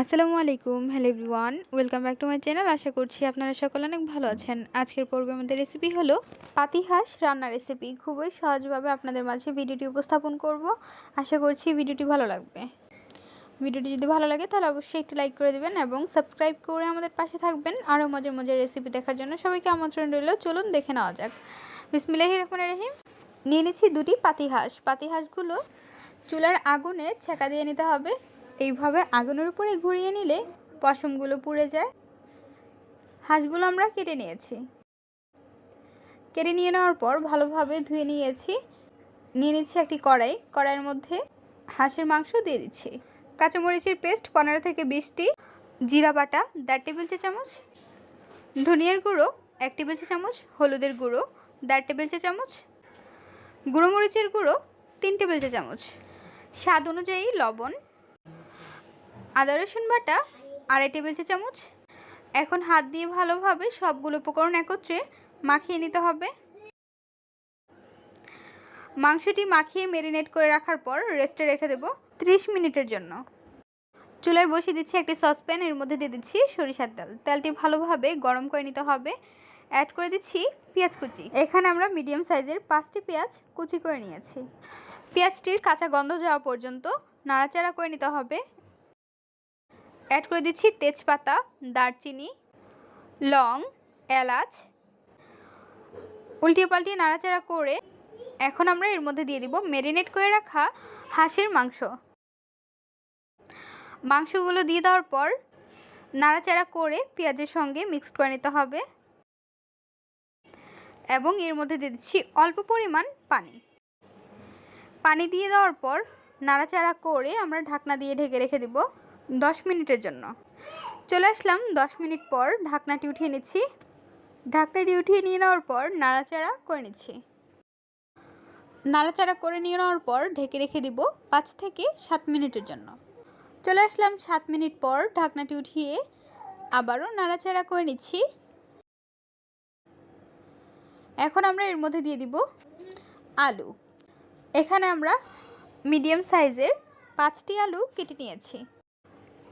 আসসালামু আলাইকুম, hello everyone. Welcome back to my channel. আশা করছি আপনারা সকলে অনেক ভালো আছেন। আজকের পর্বে আমাদের রেসিপি হলো পাতিহাঁস রান্নার রেসিপি খুবই সহজভাবে আপনাদের মাঝে ভিডিওটি উপস্থাপন করব। আশা করছি ভিডিওটি ভালো লাগবে। ভিডিওটি যদি ভালো লাগে, তাহলে অবশ্যই একটি লাইক করে দেবেন এবং সাবস্ক্রাইব করে আমাদের পাশে থাকবেন। আরও মজার মজার রেসিপি দেখার জন্য সবাইকে আমন্ত্রণ রইল। চলুন দেখে নেওয়া যাক। বিসমিল্লাহি রহমানির রহিম। নিয়ে নিচ্ছি দুটি পাতিহাঁস পাতিহাঁসগুলো চুলার আগুনে ছেঁকা দিয়ে নিতে হবে। এইভাবে আগুনের উপরে ঘুরিয়ে নিলে পশমগুলো পুড়ে যায়। হাঁসগুলো আমরা কেটে নিয়েছি। কেটে নিয়ে নেওয়ার পর ভালোভাবে ধুয়ে নিয়েছি। নিয়ে নিচ্ছি একটি কড়াই। কড়াইয়ের মধ্যে হাঁসের মাংস দিয়ে দিচ্ছি। কাঁচামরিচের পেস্ট পনেরো থেকে বিশটি। জিরা বাটা দেড় টেবিল চা চামচ। ধনিয়ার গুঁড়ো এক টেবিল চা চামচ। হলুদের গুঁড়ো দেড় টেবিল চা চামচ। গুঁড়ো মরিচের গুঁড়ো তিন টেবিল চা চামচ। স্বাদ অনুযায়ী লবণ আদা, রসুন বাটা, আড়াই টেবিল চা চামচ। এখন হাত দিয়ে ভালোভাবে সবগুলো উপকরণ একত্রে মাখিয়ে নিতে হবে। মাংসটি মাখিয়ে মেরিনেট করে রাখার পর রেস্টে রেখে দেব ত্রিশ মিনিটের জন্য। চুলায় বসিয়ে দিচ্ছি একটি সসপ্যান, এর মধ্যে দিয়ে দিচ্ছি সরিষার তেল। তেলটি ভালোভাবে গরম করে নিতে হবে। অ্যাড করে দিচ্ছি পেঁয়াজ কুচি। এখানে আমরা মিডিয়াম সাইজের পাঁচটি পেঁয়াজ কুচি করে নিয়েছি। পেঁয়াজটির কাঁচা গন্ধ যাওয়া পর্যন্ত নাড়াচাড়া করে নিতে হবে। অ্যাড করে দিচ্ছি তেজপাতা, দারচিনি, লং, এলাচ। উল্টিয়ে পাল্টিয়ে নাড়াচাড়া করে এখন আমরা এর মধ্যে দিয়ে দিব মেরিনেট করে রাখা হাঁসের মাংস। মাংসগুলো দিয়ে দেওয়ার পর নাড়াচাড়া করে পেঁয়াজের সঙ্গে মিক্সড করে নিতে হবে। এবং এর মধ্যে দিয়ে দিচ্ছি অল্প পরিমাণ পানি। পানি দিয়ে দেওয়ার পর নাড়াচাড়া করে আমরা ঢাকনা দিয়ে ঢেকে রেখে দিব। দশ মিনিটের জন্য। চলে আসলাম দশ মিনিট পর ঢাকনাটি উঠিয়ে নিচ্ছি। ঢাকনাটি উঠিয়ে নিয়ে নেওয়ার পর নাড়াচাড়া করে নিচ্ছি। নাড়াচাড়া করে নিয়ে নেওয়ার পর ঢেকে রেখে দিব পাঁচ থেকে সাত মিনিটের জন্য। চলে আসলাম সাত মিনিট পর ঢাকনাটি উঠিয়ে আবারও নাড়াচাড়া করে নিচ্ছি। এখন আমরা এর মধ্যে দিয়ে দিব আলু। এখানে আমরা মিডিয়াম সাইজের পাঁচটি আলু কেটে নিয়েছি।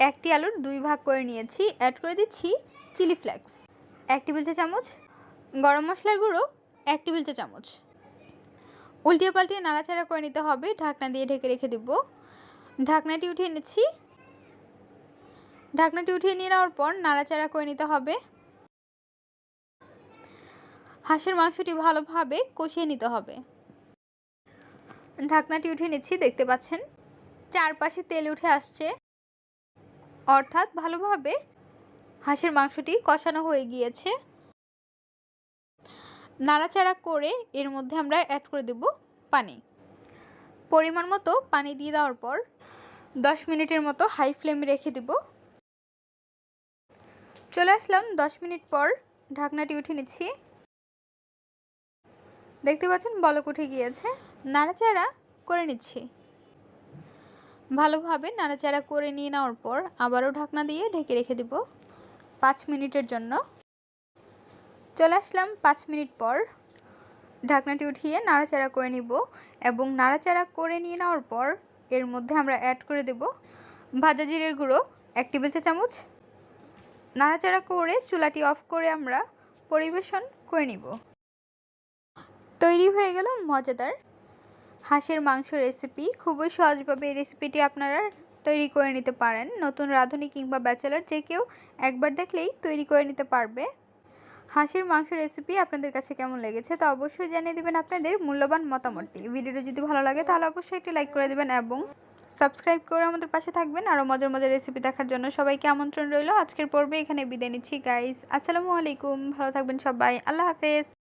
একটি আলুর দুই ভাগ করে নিয়েছি অ্যাড করে দিচ্ছি চিলি ফ্লেক্স এক টেবিল চা চামচ গরম মশলার গুঁড়ো, এক টেবিল চা চামচ। উল্টিয়ে পাল্টিয়ে নাড়াচাড়া করে নিতে হবে, ঢাকনা দিয়ে ঢেকে রেখে দেব। ঢাকনাটি উঠিয়ে নিচ্ছি। ঢাকনাটি উঠিয়ে নিয়ে নেওয়ার পর নাড়াচাড়া করে নিতে হবে। হাঁসের মাংসটি ভালোভাবে কষিয়ে নিতে হবে। ঢাকনাটি উঠিয়ে নিচ্ছি, দেখতে পাচ্ছেন? চারপাশে তেল উঠে আসছে। অর্থাৎ ভালোভাবে হাঁসের মাংসটি কষানো হয়ে গিয়েছে। নাড়াচাড়া করে এর মধ্যে আমরা অ্যাড করে দেব পানি। পরিমাণ মতো পানি দিয়ে দেওয়ার পর দশ মিনিটের মতো হাই ফ্লেমে রেখে দেব। চলে আসলাম দশ মিনিট পর ঢাকনাটি উঠে নিচ্ছি। দেখতে পাচ্ছেন বলক উঠে গিয়েছে। নাড়াচাড়া করে নিচ্ছি। ভালোভাবে নাড়াচাড়া করে নিয়ে নেওয়ার পর আবারও ঢাকনা দিয়ে ঢেকে রেখে দেব পাঁচ মিনিটের জন্য। চলে আসলাম পাঁচ মিনিট পর। ঢাকনাটি উঠিয়ে নাড়াচাড়া করে নিব এবং নাড়াচাড়া করে নিয়ে নেওয়ার পর এর মধ্যে আমরা অ্যাড করে দেব ভাজা জিরের গুঁড়ো, এক টেবিল চা চামচ। নাড়াচাড়া করে চুলাটি অফ করে আমরা পরিবেশন করে নিব। তৈরি হয়ে গেল মজাদার হাঁসের মাংস রেসিপি খুবই সহজভাবে এই রেসিপিটি আপনারা তৈরি করে নিতে পারেন। নতুন রাঁধুনি কিংবা ব্যাচেলার যে কেউ একবার দেখলেই তৈরি করে নিতে পারবে। হাঁসের মাংস রেসিপি আপনাদের কাছে কেমন লেগেছে তা অবশ্যই জানিয়ে দেবেন আপনাদের মূল্যবান মতামতটি। ভিডিওটি যদি ভালো লাগে তাহলে অবশ্যই একটি লাইক করে দেবেন এবং সাবস্ক্রাইব করে আমাদের পাশে থাকবেন। আরও মজার মজার রেসিপি দেখার জন্য সবাইকে আমন্ত্রণ রইল। আজকের পর্বে এখানে বিদায় নিচ্ছি গাইস আসসালামু আলাইকুম। ভালো থাকবেন সবাই। আল্লাহ হাফেজ।